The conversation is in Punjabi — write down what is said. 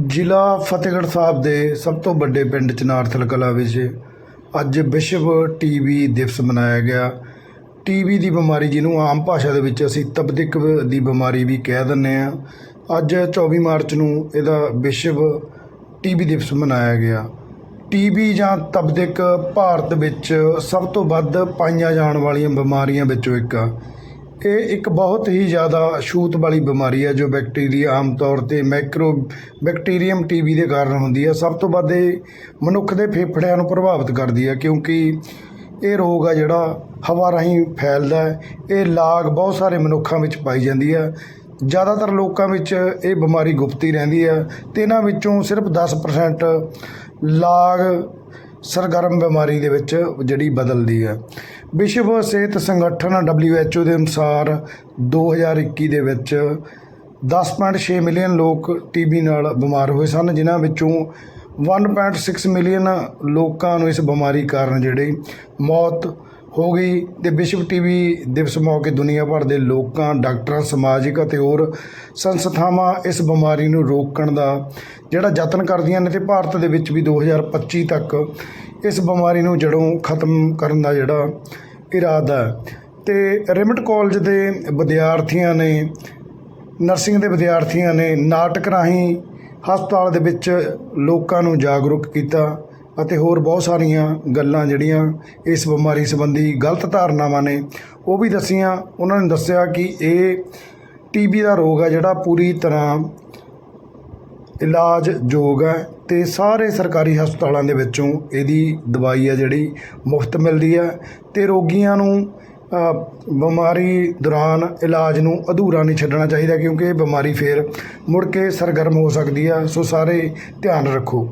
ਜ਼ਿਲ੍ਹਾ ਫਤਿਹਗੜ੍ਹ ਸਾਹਿਬ ਦੇ ਸਭ ਤੋਂ ਵੱਡੇ ਪਿੰਡ ਚਨਾਰਥਲ ਕਲਾ ਵਿੱਚ ਅੱਜ ਵਿਸ਼ਵ ਟੀਬੀ ਦਿਵਸ ਮਨਾਇਆ ਗਿਆ। ਟੀਬੀ ਦੀ ਬਿਮਾਰੀ ਜਿਹਨੂੰ ਆਮ ਭਾਸ਼ਾ ਦੇ ਵਿੱਚ ਅਸੀਂ ਤਬਦਿਕ ਦੀ ਬਿਮਾਰੀ ਵੀ ਕਹਿ ਦਿੰਦੇ ਆ ਅੱਜ 24 ਮਾਰਚ ਨੂੰ ਇਹਦਾ ਵਿਸ਼ਵ ਟੀਬੀ ਦਿਵਸ ਮਨਾਇਆ ਗਿਆ। ਟੀਬੀ ਜਾਂ ਤਬਦਿਕ ਭਾਰਤ ਵਿੱਚ ਸਭ ਤੋਂ ਵੱਧ ਪਾਈਆਂ ਜਾਣ ਵਾਲੀਆਂ ਬਿਮਾਰੀਆਂ ਵਿੱਚੋਂ ਇੱਕ ਆ। ਇਹ ਇੱਕ ਬਹੁਤ ਹੀ ਜ਼ਿਆਦਾ ਛੂਤ ਵਾਲੀ ਬਿਮਾਰੀ ਹੈ ਜੋ ਬੈਕਟੀਰੀਆ ਆਮ ਤੌਰ ਤੇ ਮਾਈਕਰੋ ਬੈਕਟੀਰੀਅਮ ਟੀਬੀ ਦੇ ਕਾਰਨ ਹੁੰਦੀ ਹੈ। ਸਭ ਤੋਂ ਵੱਧ ਇਹ ਮਨੁੱਖ ਦੇ ਫੇਫੜਿਆਂ ਨੂੰ ਪ੍ਰਭਾਵਿਤ ਕਰਦੀ ਹੈ ਕਿਉਂਕਿ ਇਹ ਰੋਗ ਆ ਜਿਹੜਾ ਹਵਾ ਰਾਹੀਂ ਫੈਲਦਾ ਹੈ। ਇਹ ਲਾਗ ਬਹੁਤ ਸਾਰੇ ਮਨੁੱਖਾਂ ਵਿੱਚ ਪਾਈ ਜਾਂਦੀ ਹੈ। ਜ਼ਿਆਦਾਤਰ ਲੋਕਾਂ ਵਿੱਚ ਇਹ ਬਿਮਾਰੀ ਗੁਪਤ ਹੀ ਰਹਿੰਦੀ ਹੈ ਤੇ ਇਹਨਾਂ ਵਿੱਚੋਂ ਸਿਰਫ 10% ਲਾਗ ਸਰਗਰਮ ਬਿਮਾਰੀ ਦੇ ਵਿੱਚ ਜਿਹੜੀ ਬਦਲਦੀ ਹੈ। ਵਿਸ਼ਵ ਸਿਹਤ ਸੰਗਠਨ WHO ਦੇ ਅਨੁਸਾਰ 2021 ਦੇ ਵਿੱਚ 10.6 ਮਿਲੀਅਨ ਲੋਕ ਟੀਬੀ ਨਾਲ ਬਿਮਾਰ ਹੋਏ ਸਨ, ਜਿਨ੍ਹਾਂ ਵਿੱਚੋਂ 1.6 ਮਿਲੀਅਨ ਲੋਕਾਂ ਨੂੰ ਇਸ ਬਿਮਾਰੀ ਕਾਰਨ ਜਿਹੜੀ ਮੌਤ ਹੋ ਗਈ ਤੇ ਵਿਸ਼ਵ ਟੀਬੀ ਦਿਵਸ ਮੌਕੇ ਦੁਨੀਆ ਭਰ ਦੇ ਲੋਕਾਂ, ਡਾਕਟਰਾਂ, ਸਮਾਜਿਕ ਅਤੇ ਹੋਰ ਸੰਸਥਾਵਾਂ ਇਸ ਬਿਮਾਰੀ ਨੂੰ ਰੋਕਣ ਦਾ ਜਿਹੜਾ ਯਤਨ ਕਰਦੀਆਂ ਨੇ ਤੇ ਭਾਰਤ ਦੇ ਵਿੱਚ ਵੀ 2025 ਤੱਕ ਇਸ ਬਿਮਾਰੀ ਨੂੰ ਜੜੋਂ ਖਤਮ ਕਰਨ ਦਾ ਜਿਹੜਾ ਇਰਾਦਾ ਹੈ। ਤੇ ਰਿਮਟ ਕਾਲਜ ਦੇ ਵਿਦਿਆਰਥੀਆਂ ਨੇ, ਨਰਸਿੰਗ ਦੇ ਵਿਦਿਆਰਥੀਆਂ ਨੇ ਨਾਟਕ ਰਾਹੀਂ ਹਸਪਤਾਲ ਦੇ ਵਿੱਚ ਲੋਕਾਂ ਨੂੰ ਜਾਗਰੂਕ ਕੀਤਾ। ਅਤੇ ਹੋਰ ਬਹੁਤ ਸਾਰੀਆਂ ਗੱਲਾਂ ਜਿਹੜੀਆਂ ਇਸ ਬਿਮਾਰੀ ਸੰਬੰਧੀ ਗਲਤ ਧਾਰਨਾਵਾਂ ਨੇ, ਉਹ ਵੀ ਦੱਸੀਆਂ। ਉਹਨਾਂ ਨੇ ਦੱਸਿਆ ਕਿ ਇਹ ਟੀਬੀ ਦਾ ਰੋਗ ਹੈ ਜਿਹੜਾ ਪੂਰੀ ਤਰ੍ਹਾਂ ਇਲਾਜ ਯੋਗ ਹੈ ਤੇ ਸਾਰੇ ਸਰਕਾਰੀ ਹਸਪਤਾਲਾਂ ਦੇ ਵਿੱਚੋਂ ਇਹਦੀ ਦਵਾਈ ਹੈ ਜਿਹੜੀ ਮੁਫਤ ਮਿਲਦੀ ਹੈ ਤੇ ਰੋਗੀਆਂ ਨੂੰ ਬਿਮਾਰੀ ਦੌਰਾਨ ਇਲਾਜ ਨੂੰ ਅਧੂਰਾ ਨਹੀਂ ਛੱਡਣਾ ਚਾਹੀਦਾ ਕਿਉਂਕਿ ਇਹ ਬਿਮਾਰੀ ਫੇਰ ਮੁੜ ਕੇ ਸਰਗਰਮ ਹੋ ਸਕਦੀ ਹੈ ਸੋ ਸਾਰੇ ਧਿਆਨ ਰੱਖੋ।